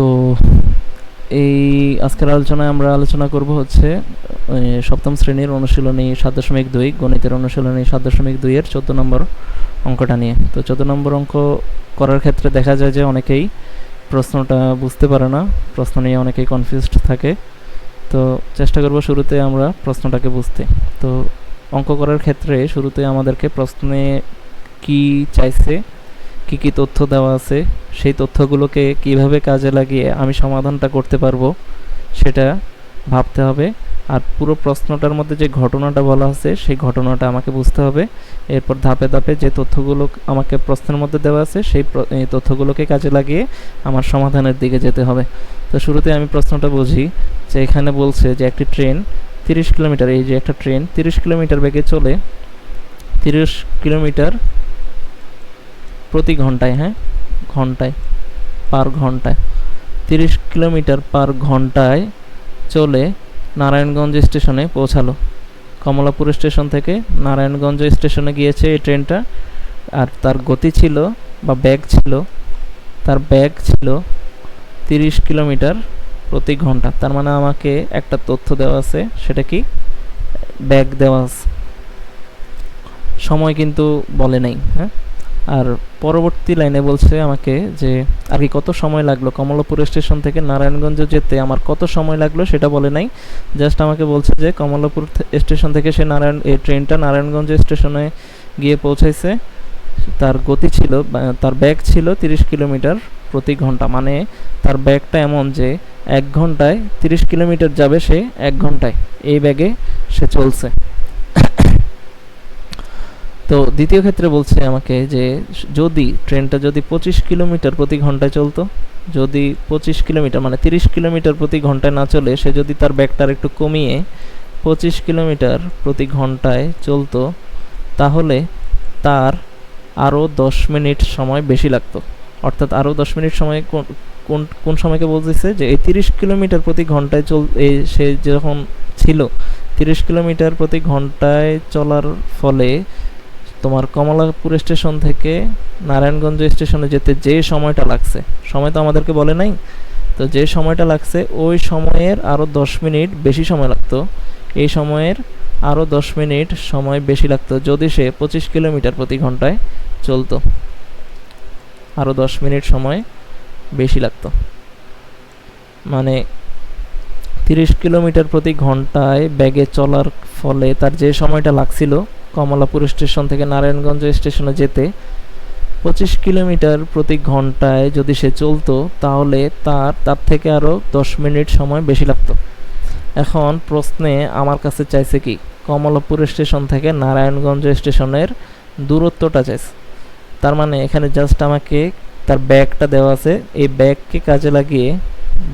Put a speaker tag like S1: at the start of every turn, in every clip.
S1: তো এই আজকের আলোচনায় আমরা আলোচনা করব হচ্ছে সপ্তম শ্রেণির অনুশীলনী সাত দশমিক দুই, গণিতের অনুশীলনী সাত দশমিক দুইয়ের চোদ্দ নম্বর অঙ্কটা নিয়ে। তো চোদ্দ নম্বর অঙ্ক করার ক্ষেত্রে দেখা যায় যে অনেকেই প্রশ্নটা বুঝতে পারে না, প্রশ্ন নিয়ে অনেকেই কনফিউজড থাকে। তো চেষ্টা করব শুরুতে আমরা প্রশ্নটাকে বুঝতে। তো অঙ্ক করার ক্ষেত্রে শুরুতে আমাদেরকে প্রশ্নে কি চাইছে কি কি তথ্য দেওয়া আছে, সেই তথ্যগুলোকে কীভাবে কাজে লাগিয়ে আমি সমাধানটা করতে পারব, সেটা ভাবতে হবে। আর পুরো প্রশ্নটার মধ্যে যে ঘটনাটা বলা আছে, সেই ঘটনাটা আমাকে বুঝতে হবে। এরপর ধাপে ধাপে যে তথ্যগুলো আমাকে প্রশ্নের মধ্যে দেওয়া আছে, সেই তথ্যগুলোকে কাজে লাগিয়ে আমার সমাধানের দিকে যেতে হবে। তো শুরুতে আমি প্রশ্নটা বুঝি যে এখানে বলছে যে একটি ট্রেন তিরিশ কিলোমিটার, এই যে একটা ট্রেন তিরিশ কিলোমিটার বেগে চলে, তিরিশ কিলোমিটার প্রতি ঘন্টায় হ্যাঁ? ঘন্টায়, পার ঘন্টায়। তিরিশ কিলোমিটার পার ঘন্টায় চলে নারায়ণগঞ্জ স্টেশনে পৌঁছালো। কমলাপুর স্টেশন থেকে নারায়ণগঞ্জ স্টেশনে গিয়েছে এই ট্রেনটা। আর তার গতি ছিল বা ব্যাগ ছিল, তার ব্যাগ ছিল তিরিশ কিলোমিটার প্রতি ঘণ্টা। তার মানে আমাকে একটা তথ্য দেওয়া আছে, সেটা কি? ব্যাগ দেওয়া আছে। সময় কিন্তু বলে নাই হ্যাঁ? আর পরবর্তী লাইনে বলছে আমাকে যে, আর কি কত সময় লাগল? কমলাপুর স্টেশন থেকে নারায়ণগঞ্জ যেতে আমার কত সময় লাগল সেটা বলে নাই। জাস্ট আমাকে বলছে যে, কমলাপুর স্টেশন থেকে সে নারায়ণ এই ট্রেনটা নারায়ণগঞ্জ স্টেশনে গিয়ে পৌঁছাইছে। তার গতি ছিল তার ব্যাগ ছিল তিরিশ কিলোমিটার প্রতি ঘণ্টা। মানে তার ব্যাগটা এমন যে, এক ঘন্টায় তিরিশ কিলোমিটার যাবে সে এক ঘন্টায়। এই ব্যাগে সে চলছে। তো দ্বিতীয় ক্ষেত্রে বলছে আমাকে যে, যদি ট্রেনটা যদি পঁচিশ কিলোমিটার প্রতি ঘন্টায় চলতো, যদি পঁচিশ কিলোমিটার মানে তিরিশ কিলোমিটার প্রতি ঘন্টায় না চলে, সে যদি তার ব্যাগটার একটু কমিয়ে পঁচিশ কিলোমিটার প্রতি ঘন্টায় চলতো, তাহলে তার আরও দশ মিনিট সময় বেশি লাগতো। অর্থাৎ আরও দশ মিনিট সময় কোন কোন সময়কে বলতেছে? যে এই তিরিশ কিলোমিটার প্রতি ঘন্টায় চল এই সে যখন ছিল, তিরিশ কিলোমিটার প্রতি ঘন্টায় চলার ফলে তোমার কমলাপুর স্টেশন থেকে নারায়ণগঞ্জ স্টেশনে যেতে যে সময়টা লাগছে। সময় তো আমাদেরকে বলে নাই। তো যে সময়টা লাগছে, ওই সময়ের আরও দশ মিনিট বেশি সময় লাগতো। এই সময়ের আরও দশ মিনিট সময় বেশি লাগতো যদি সে পঁচিশ কিলোমিটার প্রতি ঘন্টায় চলতো। আরও দশ মিনিট সময় বেশি লাগতো। মানে তিরিশ কিলোমিটার প্রতি ঘন্টায় ব্যাগে চলার ফলে তার যে সময়টা লাগছিল কমলাপুর স্টেশন থেকে নারায়ণগঞ্জ স্টেশনে যেতে পঁচিশ কিলোমিটার প্রতি ঘন্টায় যদি সে চলতো, তাহলে তার তার থেকে আরও দশ মিনিট সময় বেশি লাগতো। এখন প্রশ্নে আমার কাছে চাইছে কি, কমলাপুর স্টেশন থেকে নারায়ণগঞ্জ স্টেশনের দূরত্বটা চাইছে। তার মানে এখানে জাস্ট আমাকে তার ব্যাগটা দেওয়া আছে। এই ব্যাগকে কাজে লাগিয়ে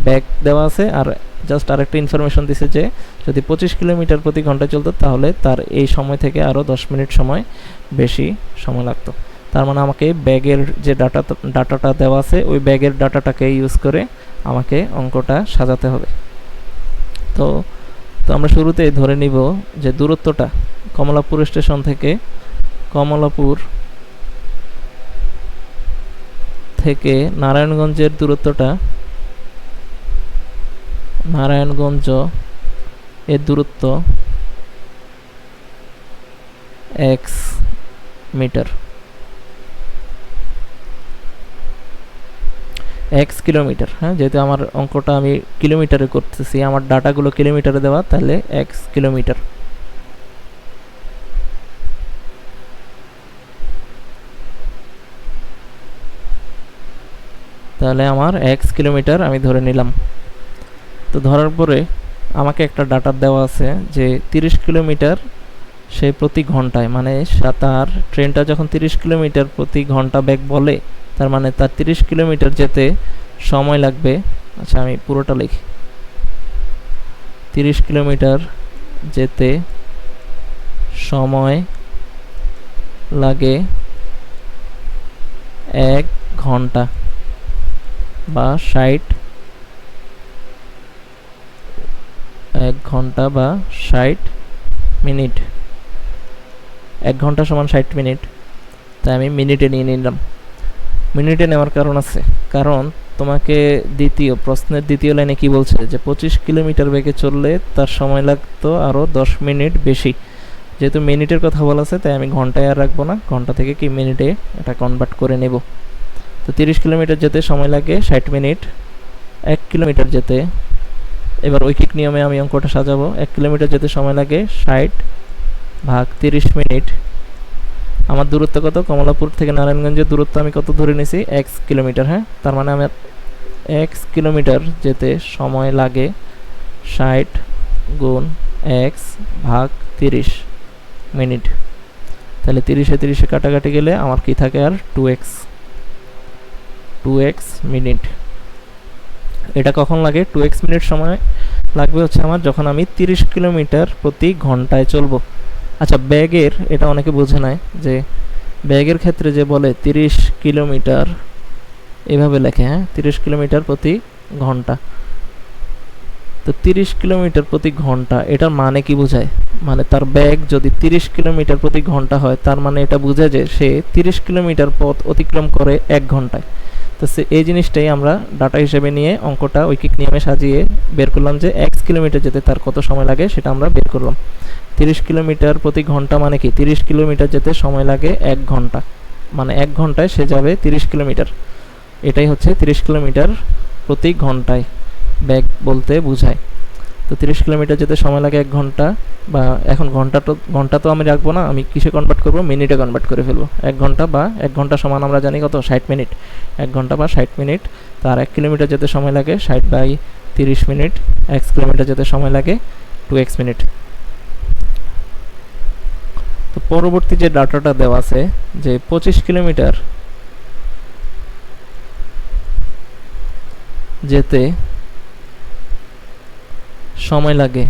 S1: ব্যাগ দেওয়া আছে আর জাস্ট আরেকটা ইনফরমেশন দিছে যে, যদি পঁচিশ কিলোমিটার প্রতি ঘণ্টা চলতো, তাহলে তার এই সময় থেকে আরও দশ মিনিট সময় বেশি সময় লাগতো। তার মানে আমাকে ব্যাগের যে ডাটা, ডাটাটা দেওয়া আছে, ওই ব্যাগের ডাটাটাকে ইউজ করে আমাকে অঙ্কটা সাজাতে হবে। তো তো আমরা শুরুতেই ধরে নিব যে দূরত্বটা কমলাপুর স্টেশন থেকে, কমলাপুর থেকে নারায়ণগঞ্জের দূরত্বটা নারায়ণগঞ্জ এর দূরত্ব এক্স মিটার। এক্স কিলোমিটার হ্যাঁ? যেহেতু আমার অঙ্কটা আমি কিলোমিটারে করতেছি, আমার ডাটাগুলো কিলোমিটারে দেওয়া, তাহলে এক্স কিলোমিটার। তাহলে আমার এক্স কিলোমিটার আমি ধরে নিলাম। তো ধরার পরে আমাকে একটা ডাটা দেওয়া আছে যে তিরিশ কিলোমিটার সে প্রতি ঘন্টায় মানে তার ট্রেনটা যখন তিরিশ কিলোমিটার প্রতি ঘণ্টা বেগ বলে, তার মানে তার তিরিশ কিলোমিটার যেতে সময় লাগবে। আচ্ছা আমি পুরোটা লিখি। তিরিশ কিলোমিটার যেতে সময় লাগে এক ঘণ্টা বা ষাট এক ঘণ্টা বা ষাট মিনিট। এক ঘণ্টা সমান ষাট মিনিট। তাই আমি মিনিটে নিয়ে নিলাম। মিনিটে নেওয়ার কারণ আছে। কারণ তোমাকে দ্বিতীয়, প্রশ্নের দ্বিতীয় লাইনে কি বলছে? যে পঁচিশ কিলোমিটার বেগে চললে তার সময় লাগতো আরও দশ মিনিট বেশি। যেহেতু মিনিটের কথা বলা আছে, তাই আমি ঘন্টায় আর রাখব না। ঘণ্টা থেকে কি মিনিটে এটা কনভার্ট করে নেব। তো তিরিশ কিলোমিটার যেতে সময় লাগে ষাট মিনিট। এক কিলোমিটার যেতে এবার ঐকিক নিয়মে আমি অঙ্কটা সাজাবো। এক কিলোমিটার যেতে সময় লাগে, ষাট ভাগ তিরিশ মিনিট। আমার দূরত্ব কত? কমলাপুর থেকে নারায়ণগঞ্জের দূরত্ব আমি কত ধরে নিয়েছি এক্স কিলোমিটার হ্যাঁ? তার মানে আমার এক্স কিলোমিটার যেতে সময় লাগে ষাট গুণ এক্স ভাগ তিরিশ মিনিট। তাহলে তিরিশে তিরিশে কাটাকাটি গেলে আমার কি থাকে আর? Two x. Two x minute. এটা কখন লাগে? টু এক্স মিনিট সময় লাগবে হচ্ছে আমার যখন আমি তিরিশ কিলোমিটার প্রতি ঘন্টায় চলবো। আচ্ছা ব্যাগের, এটা অনেকে বোঝে নাই যে ব্যাগের ক্ষেত্রে যে বলে তিরিশ কিলোমিটার, এভাবে লেখে হ্যাঁ? তিরিশ কিলোমিটার প্রতি ঘণ্টা। তো তিরিশ কিলোমিটার প্রতি ঘণ্টা, এটার মানে কি বোঝায়? মানে তার ব্যাগ যদি তিরিশ কিলোমিটার প্রতি ঘণ্টা হয়, তার মানে এটা বোঝায় যে সে তিরিশ কিলোমিটার পথ অতিক্রম করে এক ঘন্টায়। তো সে এই জিনিসটাই আমরা ডাটা হিসেবে নিয়ে অঙ্কটা ঐকিক নিয়মে সাজিয়ে বের করলাম যে এক্স কিলোমিটার যেতে তার কত সময় লাগে সেটা আমরা বের করলাম। তিরিশ কিলোমিটার প্রতি ঘণ্টা মানে কি? তিরিশ কিলোমিটার যেতে সময় লাগে এক ঘণ্টা। মানে এক ঘন্টায় সে যাবে তিরিশ কিলোমিটার এটাই হচ্ছে তিরিশ কিলোমিটার প্রতি ঘন্টায়। ব্যাগ বলতে বোঝায়। তো তিরিশ কিলোমিটার যেতে সময় লাগে এক ঘণ্টা বা এখন ঘণ্টা তো ঘণ্টা তো আমি রাখব না, আমি কিসে কনভার্ট করব? মিনিটে কনভার্ট করে ফেলব। এক ঘণ্টা বা এক ঘণ্টা সমান আমরা জানি কত? ষাট মিনিট এক ঘণ্টা বা ষাট মিনিট তার এক কিলোমিটার যেতে সময় লাগে ষাট বাই তিরিশ মিনিট এক্স কিলোমিটার যেতে সময় লাগে টু এক্স মিনিট তো পরবর্তী যে ডাটাটা দেওয়া আছে, যে পঁচিশ কিলোমিটার যেতে সময় লাগে।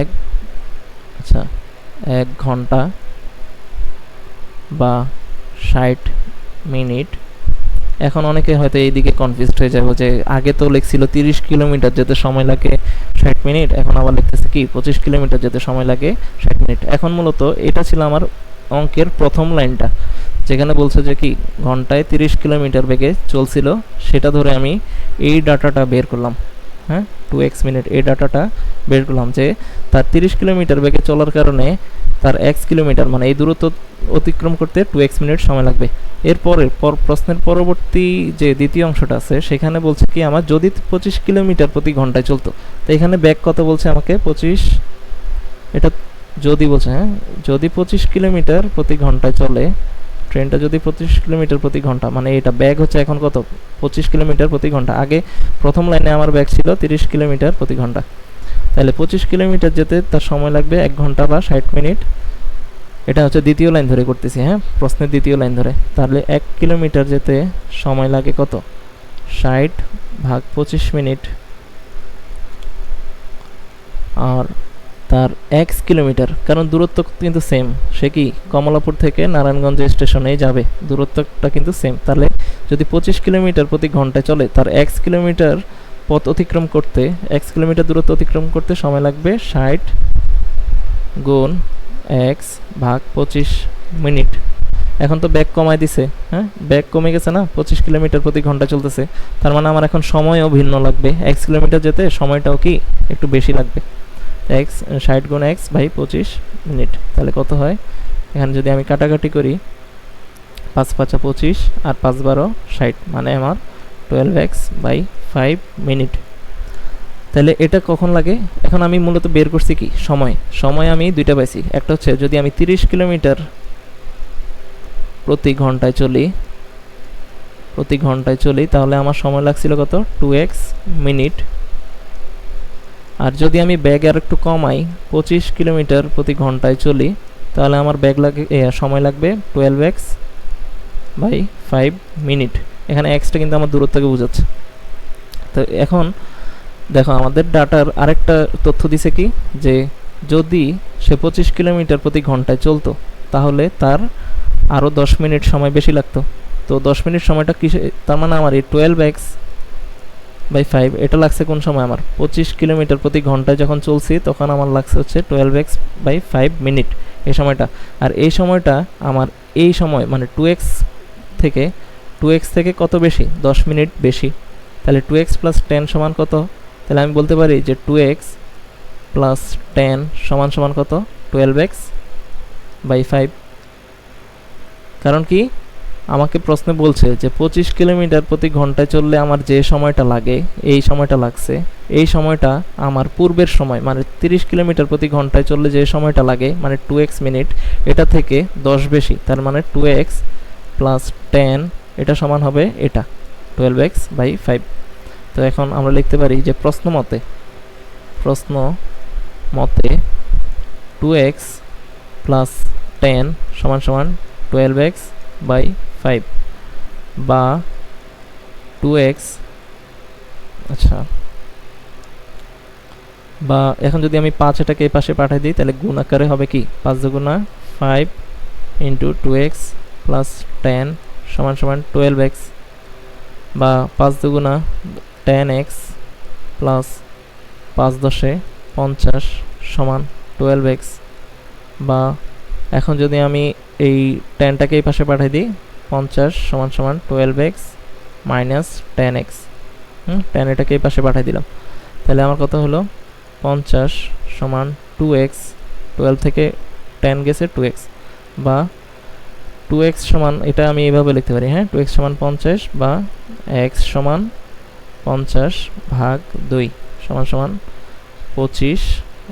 S1: এক আচ্ছা এক ঘণ্টা বা ষাট মিনিট। এখন অনেকে হয়তো এইদিকে কনফিউজড হয়ে যাবে যে আগে তো লিখছিল তিরিশ কিলোমিটার যেতে সময় লাগে ষাট মিনিট, এখন আবার লিখতেছে কি পঁচিশ কিলোমিটার যেতে সময় লাগে ষাট মিনিট। এখন মূলত এটা ছিল আমার অঙ্কের প্রথম লাইনটা। যেখানে বলছে যে কি, ঘন্টায় তিরিশ কিলোমিটার বেগে চলছিল, সেটা ধরে আমি এই ডাটাটা বের করলাম। হ্যাঁ টু এক্স মিনিট এই ডাটাটা বের করলাম যে, তার তিরিশ কিলোমিটার বেগে চলার কারণে তার এক্স কিলোমিটার মানে এই দূরত্ব অতিক্রম করতে টু এক্স মিনিট সময় লাগবে। এরপরে, পর, প্রশ্নের পরবর্তী যে দ্বিতীয় অংশটা আছে, সেখানে বলছে কি, আমার যদি পঁচিশ কিলোমিটার প্রতি ঘন্টায় চলতো, তো এখানে ব্যাগ কত বলছে আমাকে? পঁচিশ। এটা যদি বলছে হ্যাঁ যদি পঁচিশ কিলোমিটার প্রতি ঘন্টায় চলে ট্রেনটা যদি পঁচিশ কিলোমিটার প্রতি ঘণ্টা মানে এটা ব্যাগ হচ্ছে এখন কত? পঁচিশ কিলোমিটার প্রতি ঘণ্টা। আগে প্রথম লাইনে আমার ব্যাগ ছিল তিরিশ কিলোমিটার প্রতি ঘণ্টা। তাহলে পঁচিশ কিলোমিটার যেতে তার সময় লাগবে এক ঘণ্টা বা ষাট মিনিট। এটা হচ্ছে দ্বিতীয় লাইন ধরে করতেছি হ্যাঁ? প্রশ্নের দ্বিতীয় লাইন ধরে। তাহলে এক কিলোমিটার যেতে সময় লাগে কত? ষাট ভাগ পঁচিশ মিনিট। আর তার এক্স কিলোমিটার, কারণ দূরত্ব কিন্তু সেম সে কি কমলাপুর থেকে নারায়ণগঞ্জ স্টেশনেই যাবে? দূরত্বটা কিন্তু সেম তাহলে যদি পঁচিশ কিলোমিটার প্রতি ঘন্টায় চলে, তার এক্স কিলোমিটার পথ অতিক্রম করতে এক্স কিলোমিটার দূরত্ব অতিক্রম করতে সময় লাগবে ষাট গুণ এক্স ভাগ পঁচিশ মিনিট। এখন তো ব্যাগ কমাই দিছে হ্যাঁ? ব্যাগ কমে গেছে না? পঁচিশ কিলোমিটার প্রতি ঘণ্টা চলতেছে। তার মানে আমার এখন সময়ও ভিন্ন লাগবে। এক্স কিলোমিটার যেতে সময়টাও কি একটু বেশি লাগবে? এক্স ষাট গুণ এক্স বাই পঁচিশ মিনিট। তাহলে কত হয়? এখানে যদি আমি কাটাকাটি করি, পাঁচ পাঁচা পঁচিশ আর পাঁচ বারো ষাট মানে আমার twelve x by five minute. তাহলে এটা কখন লাগে? এখন আমি মূলত বের করছি কি? সময়। সময় আমি দুইটা পাইছি। একটা হচ্ছে যদি আমি তিরিশ কিলোমিটার প্রতি ঘন্টায় চলি, প্রতি ঘন্টায় চলি, তাহলে আমার সময় লাগছিল কত? Two x minute. আর যদি আমি ব্যাগ আর একটু কমাই, পঁচিশ কিলোমিটার প্রতি ঘন্টায় চলি, তাহলে আমার ব্যাগ লাগে সময় লাগবে twelve x by five minute এখানে এক্সটা কিন্তু আমার দূরত্বকে বোঝাচ্ছে। তো এখন, দেখো, আমাদের ডাটার আরেকটা তথ্য দিছে কি? যে যদি সে পঁচিশ কিলোমিটার প্রতি ঘন্টায় চলতো, তাহলে তার আরও দশ মিনিট সময় বেশি লাগতো। তো দশ মিনিট সময়টা কিসে, তার মানে আমার এই টুয়েলভ এক্স বাই ফাইভ এটা লাগছে কোন সময় আমার? পঁচিশ কিলোমিটার প্রতি ঘন্টায় যখন চলছি, তখন আমার লাগছে হচ্ছে twelve x by five minute এই সময়টা। আর এই সময়টা আমার এই সময় মানে টু এক্স থেকে টু এক্স থেকে কত বেশি? দশ মিনিট বেশি। তাহলে টু এক্স প্লাস টেন সমান কত? তাহলে আমি বলতে পারি যে টু এক্স প্লাস টেন সমান সমান কত? টুয়েলভ এক্স বাই ফাইভ কারণ কি? আমাকে প্রশ্নে বলছে যে, পঁচিশ কিলোমিটার প্রতি ঘন্টায় চললে আমার যে সময়টা লাগে, এই সময়টা লাগছে। এই সময়টা আমার পূর্বের সময় মানে তিরিশ কিলোমিটার প্রতি ঘন্টায় চললে যে সময়টা লাগে মানে টু এক্স মিনিট, এটা থেকে দশ বেশি, তার মানে টু এক্স প্লাস টেন, এটা সমান হবে এটা, টুয়েলভ এক্স বাই ফাইভ। তো এখন আমরা লিখতে পারি যে, প্রশ্ন মতে প্রশ্ন মতে টু এক্স প্লাস টেন সমান সমান টুয়েলভ এক্স বাই ফাইভ বা টু এক্স আচ্ছা বা এখন যদি আমি পাঁচ এটাকে এই পাশে পাঠিয়ে দিই, তাহলে গুণ আকারে হবে কি? পাঁচ দুগুণা five into two x plus ten সমান সমান টুয়েলভ এক্স বা পাঁচ দুগুণা টেন এক্স প্লাস পাঁচ দশে পঞ্চাশ সমান টুয়েলভ এক্স বা এখন যদি আমি এই টেনটাকে এই পাশে পাঠিয়ে দিই পঞ্চাশ সমান সমান twelve x minus ten x হুম টেন এটাকে এই পাশে পাঠিয়ে দিলাম। তাহলে আমার কত হলো? পঞ্চাশ সমান টু এক্স টুয়েলভ থেকে টেন গেছে টু এক্স বা টু এক্স সমান, এটা আমি এইভাবে লিখতে পারি হ্যাঁ? টু এক্স সমান পঞ্চাশ বা এক্স সমান পঞ্চাশ ভাগ দুই সমান সমান পঁচিশ,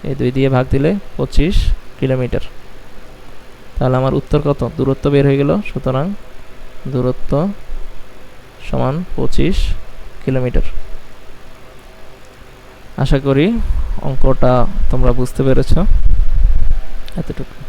S1: এই দুই দিয়ে ভাগ দিলে পঁচিশ কিলোমিটার। তাহলে আমার উত্তর কত? দূরত্ব বের হয়ে গেল, সুতরাং দূরত্ব সমান পঁচিশ কিলোমিটার। আশা করি অঙ্কটা তোমরা বুঝতে পেরেছ। এতটুকু।